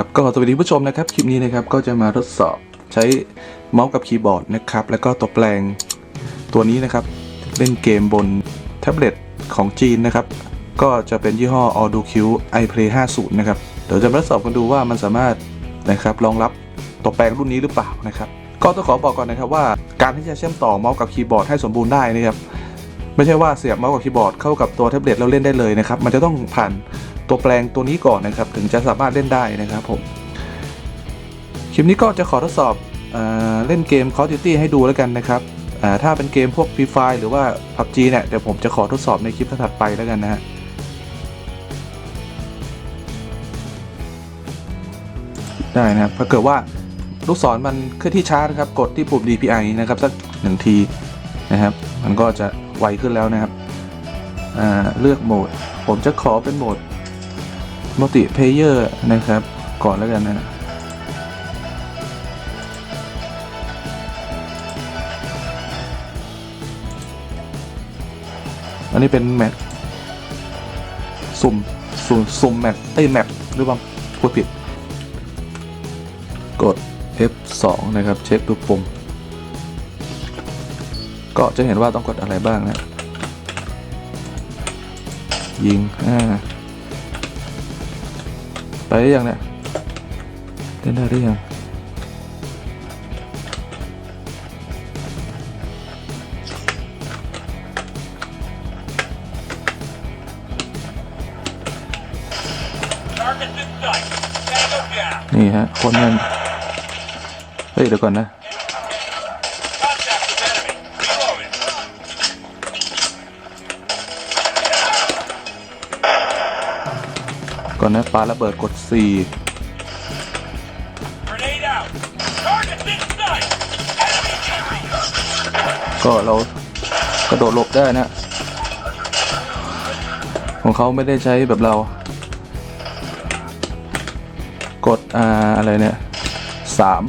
ครับก็สวัสดีผู้ชมนะครับคลิปนี้นะครับก็จะมาทดสอบใช้เมาส์กับคีย์บอร์ดนะครับแล้วก็ตัวแปลงตัวนี้นะครับเล่นเกมบนแท็บเล็ตของจีนนะครับก็จะเป็นยี่ห้อ Audio Q iPlay 50 นะครับเดี๋ยวจะมาทดสอบกันดูว่ามันสามารถนะครับรองรับตัวแปลงรุ่นนี้หรือเปล่านะครับก็ต้องขอบอกก่อนนะครับว่าการที่จะเชื่อมต่อเมาส์กับคีย์บอร์ดให้สมบูรณ์ได้นะครับไม่ใช่ว่าเสียบเมาส์กับคีย์บอร์ดเข้ากับตัวแท็บเล็ตแล้วเล่นได้เลยนะครับมันจะต้องผ่าน ตัวแปลงตัวนี้ก่อนนะครับ ถึงจะสามารถเล่นได้นะครับผม คลิปนี้ก็จะขอทดสอบเอเล่นเกม Call of Duty ให้ดูแล้วกันนะครับถ้าเป็นเกมพวก Free Fire หรือว่า PUBG เนี่ยเดี๋ยวผมจะขอทดสอบในคลิปถัดไปแล้วกันนะฮะได้นะครับถ้าเกิดว่าลูกศรมันเคลื่อนที่ช้านะครับ กดที่ปุ่ม DPI นะครับสักหนึ่งทีนะครับ มันก็จะไวขึ้นแล้วนะครับเลือกโหมด ผมจะขอเป็นโหมด Multi Player นะครับ ก่อนแล้วกันนะอันนี้เป็นแมปสุ่มสุ่มสุ่มแมปเอ้ยแมปหรือว่าพูดผิด กด F2 นะครับ เช็คดูปุ่ม ก็จะเห็นว่าต้องกดอะไรบ้างนะ ยิงอ่า ไปได้ยังเนี่ยเล่นได้หรือยัง Target in sight. Tango down. นี่ฮะ คนมัน เฮ้ย เดี๋ยวก่อนนะ อนนะปาระเบิดกด4 Grenade out. Target in sight. Enemy entry. ก็เรากระโดดหลบได้นะ ของเขาไม่ได้ใช้แบบเรา กดอ่าอะไรเนี่ยสาม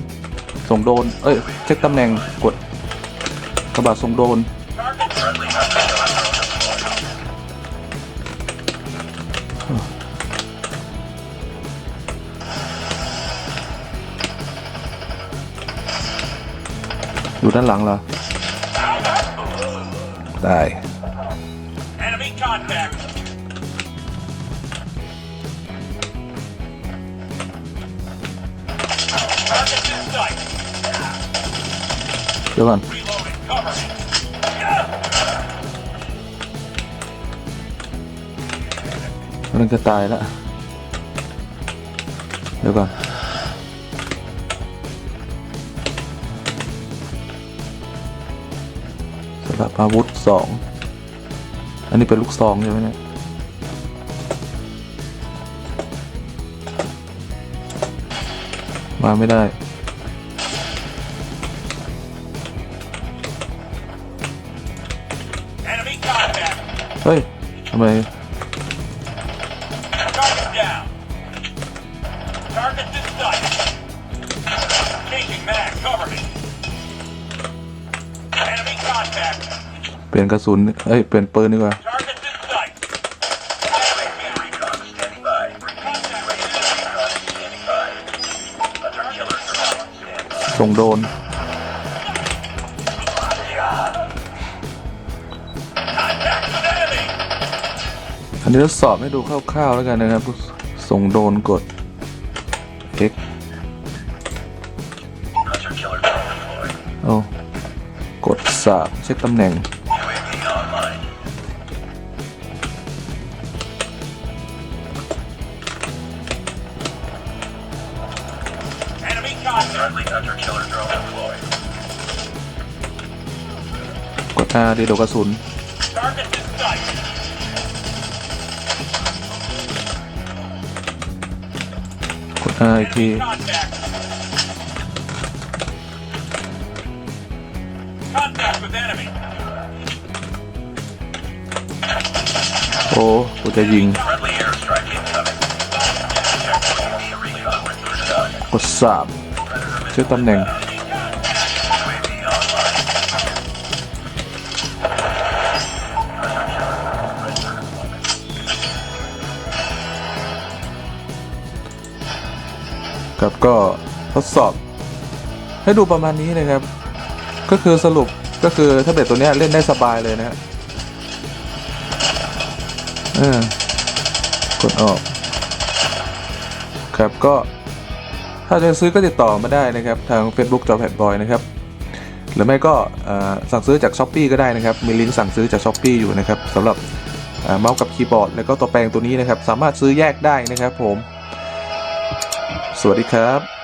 ส่งโดน เอ้ย เช็คตำแหน่งกดกระบาดส่งโดน อยู่ด้านหลังเหรอ ได้ Enemy contact. Target in sight. เดี๋ยวก่อน Reloading. Cover me. มันจะตายแล้วเดี๋ยวก่อน สับอาวุธสองอันนี้เป็นลูกซองใช่ไหมเนี่ยมาไม่ได้เฮ้ยทำไม เปลี่ยนกระสุน เอ้ย เปลี่ยนปืนดีกว่า ส่งโดน อันนี้ทดสอบให้ดูคร่าวๆแล้วกันนะครับ ส่งโดนกด X โอ้ กดสาบเช็คตำแหน่ง กดอาดีดกระสุนกดอาอีกที โอ้กูจะยิง กดสามเชื่อตำแหน่งครับก็ทดสอบให้ดูประมาณนี้นะครับ ก็คือสรุป ก็คือแท็บเล็ตตัวนี้เล่นได้สบายเลยนะฮะกดออก ครับก็ถ้าจะซื้อก็ติดต่อมาได้นะครับ ทาง Facebook จอแพดบอยนะครับ หรือไม่ก็สั่งซื้อจาก s h อ p e e ก็ได้นะครับ มีลิงก์สั่งซื้อจาก s h อ p e e อยู่นะครับสำหรับเอ่อเมาส์กับคีย์บอร์ด แล้วก็ตัวแปลงตัวนี้นะครับ สามารถซื้อแยกได้นะครับผม สวัสดีครับ